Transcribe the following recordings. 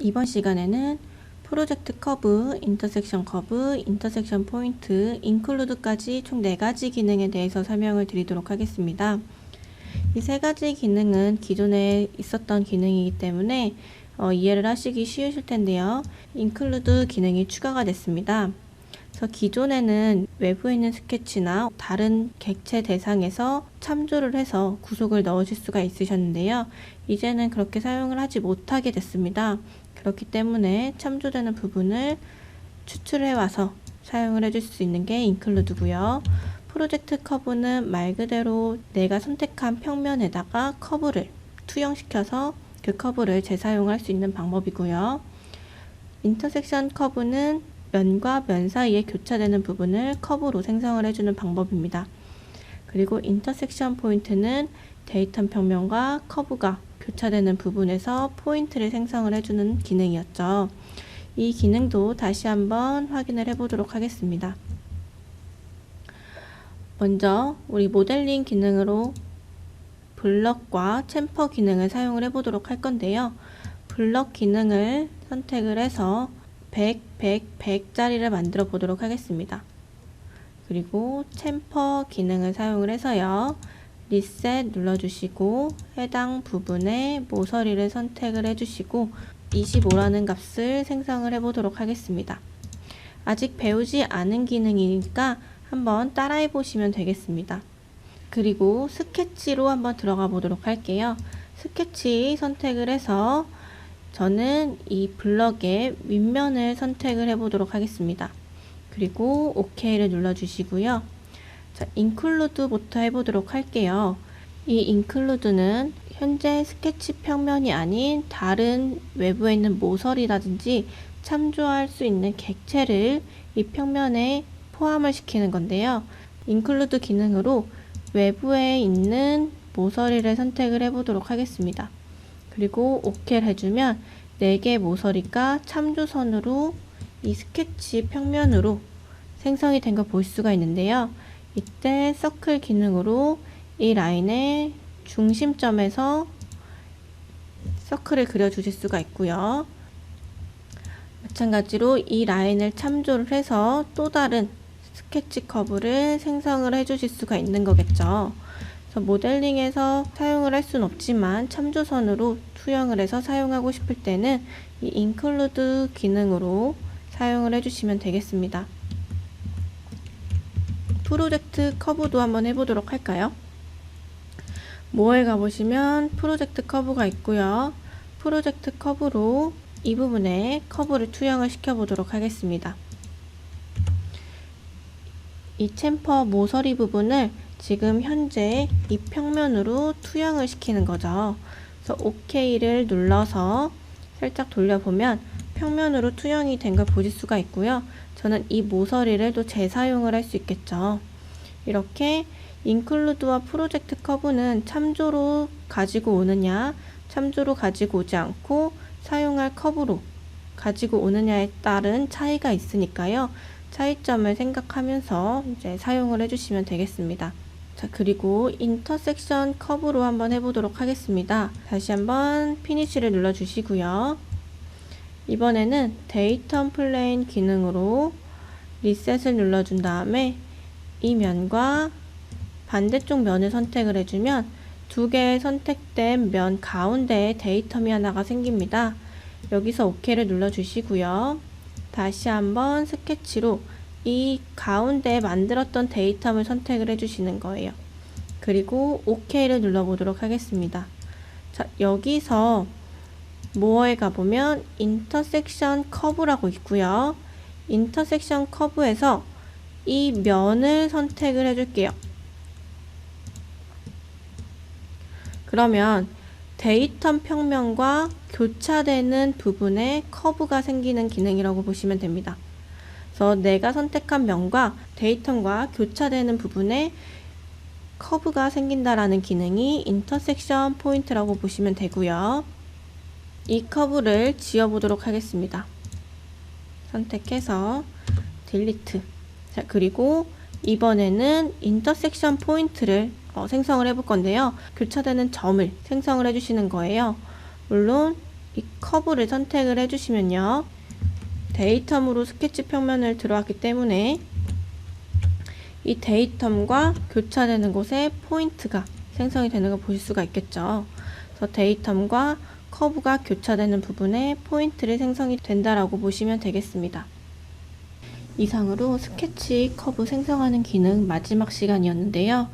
이번 시간에는 프로젝트 커브, 인터섹션 커브, 인터섹션 포인트, 인클루드까지 총 4가지 기능에 대해서 설명을 드리도록 하겠습니다. 이 세 가지 기능은 기존에 있었던 기능이기 때문에 어, 이해를 하시기 쉬우실 텐데요. 인클루드 기능이 추가가 됐습니다. 그래서 기존에는 외부에 있는 스케치나 다른 객체 대상에서 참조를 해서 구속을 넣으실 수가 있으셨는데요. 이제는 그렇게 사용을 하지 못하게 됐습니다. 그렇기 때문에 참조되는 부분을 추출해 와서 사용을 해줄 수 있는 게 인클루드고요. 프로젝트 커브는 말 그대로 내가 선택한 평면에다가 커브를 투영시켜서 그 커브를 재사용할 수 있는 방법이고요. 인터섹션 커브는 면과 면 사이에 교차되는 부분을 커브로 생성을 해주는 방법입니다. 그리고 인터섹션 포인트는 데이터 평면과 커브가 교차되는 부분에서 포인트를 생성을 해주는 기능이었죠. 이 기능도 다시 한번 확인을 해보도록 하겠습니다. 먼저 우리 모델링 기능으로 블럭과 챔퍼 기능을 사용을 해보도록 할 건데요. 블럭 기능을 선택을 해서 100, 100, 100짜리를 만들어 보도록 하겠습니다. 그리고 챔퍼 기능을 사용을 해서요. 리셋 눌러주시고 해당 부분에 모서리를 선택을 해주시고 25라는 값을 생성을 해보도록 하겠습니다. 아직 배우지 않은 기능이니까 한번 따라해 보시면 되겠습니다. 그리고 스케치로 한번 들어가 보도록 할게요. 스케치 선택을 해서 저는 이 블럭의 윗면을 선택을 해 보도록 하겠습니다. 그리고 OK를 눌러 주시고요. 자, include부터 해보도록 할게요. 이 include는 현재 스케치 평면이 아닌 다른 외부에 있는 모서리라든지 참조할 수 있는 객체를 이 평면에 포함을 시키는 건데요. include 기능으로 외부에 있는 모서리를 선택을 해보도록 하겠습니다. 그리고 OK를 해주면 4개의 모서리가 참조선으로 이 스케치 평면으로 생성이 된 걸 볼 수가 있는데요. 이때 서클 기능으로 이 라인의 중심점에서 서클을 그려주실 수가 있고요. 마찬가지로 이 라인을 참조를 해서 또 다른 스케치 커브를 생성을 해주실 수가 있는 거겠죠. 모델링에서 사용을 할 수는 없지만 참조선으로 투영을 해서 사용하고 싶을 때는 이 include 기능으로 사용을 해주시면 되겠습니다. 프로젝트 커브도 한번 해보도록 할까요? 모어에 가보시면 프로젝트 커브가 있고요. 프로젝트 커브로 이 부분에 커브를 투영을 시켜보도록 하겠습니다. 이 챔퍼 모서리 부분을 지금 현재 이 평면으로 투영을 시키는 거죠. 그래서 OK를 눌러서 살짝 돌려보면 평면으로 투영이 된 걸 보실 수가 있고요. 저는 이 모서리를 또 재사용을 할 수 있겠죠. 이렇게 인클루드와 프로젝트 커브는 참조로 가지고 오느냐, 참조로 가지고 오지 않고 사용할 커브로 가지고 오느냐에 따른 차이가 있으니까요. 차이점을 생각하면서 이제 사용을 해주시면 되겠습니다. 자, 그리고 인터섹션 커브로 한번 해보도록 하겠습니다. 다시 한번 피니쉬를 눌러주시고요. 이번에는 데이터 플레인 기능으로 리셋을 눌러준 다음에 이 면과 반대쪽 면을 선택을 해주면 두 개의 선택된 면 가운데에 데이텀이 하나가 생깁니다. 여기서 OK를 눌러주시고요. 다시 한번 스케치로 이 가운데 만들었던 데이텀을 선택을 해주시는 거예요. 그리고 OK를 눌러보도록 하겠습니다. 자, 여기서 모어에 가보면 인터섹션 커브라고 있고요. 인터섹션 커브에서 이 면을 선택을 해줄게요. 그러면 데이터 평면과 교차되는 부분에 커브가 생기는 기능이라고 보시면 됩니다. 그래서 내가 선택한 면과 데이터과 교차되는 부분에 커브가 생긴다라는 기능이 인터섹션 포인트라고 보시면 되고요. 이 커브를 지워보도록 하겠습니다. 선택해서 딜리트 자, 그리고 이번에는 인터섹션 포인트를 어, 생성을 해볼 건데요. 교차되는 점을 생성을 해주시는 거예요. 물론 이 커브를 선택을 해주시면요. 데이텀으로 스케치 평면을 들어왔기 때문에 이 데이텀과 교차되는 곳에 포인트가 생성이 되는 걸 보실 수가 있겠죠. 그래서 데이텀과 커브가 교차되는 부분에 포인트를 생성이 된다라고 보시면 되겠습니다. 이상으로 스케치 커브 생성하는 기능 마지막 시간이었는데요.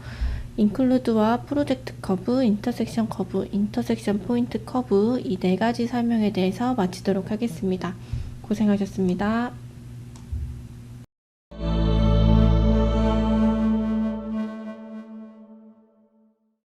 인클루드와 프로젝트 커브, 인터섹션 커브, 인터섹션 포인트 커브 이 네 가지 설명에 대해서 마치도록 하겠습니다. 고생하셨습니다.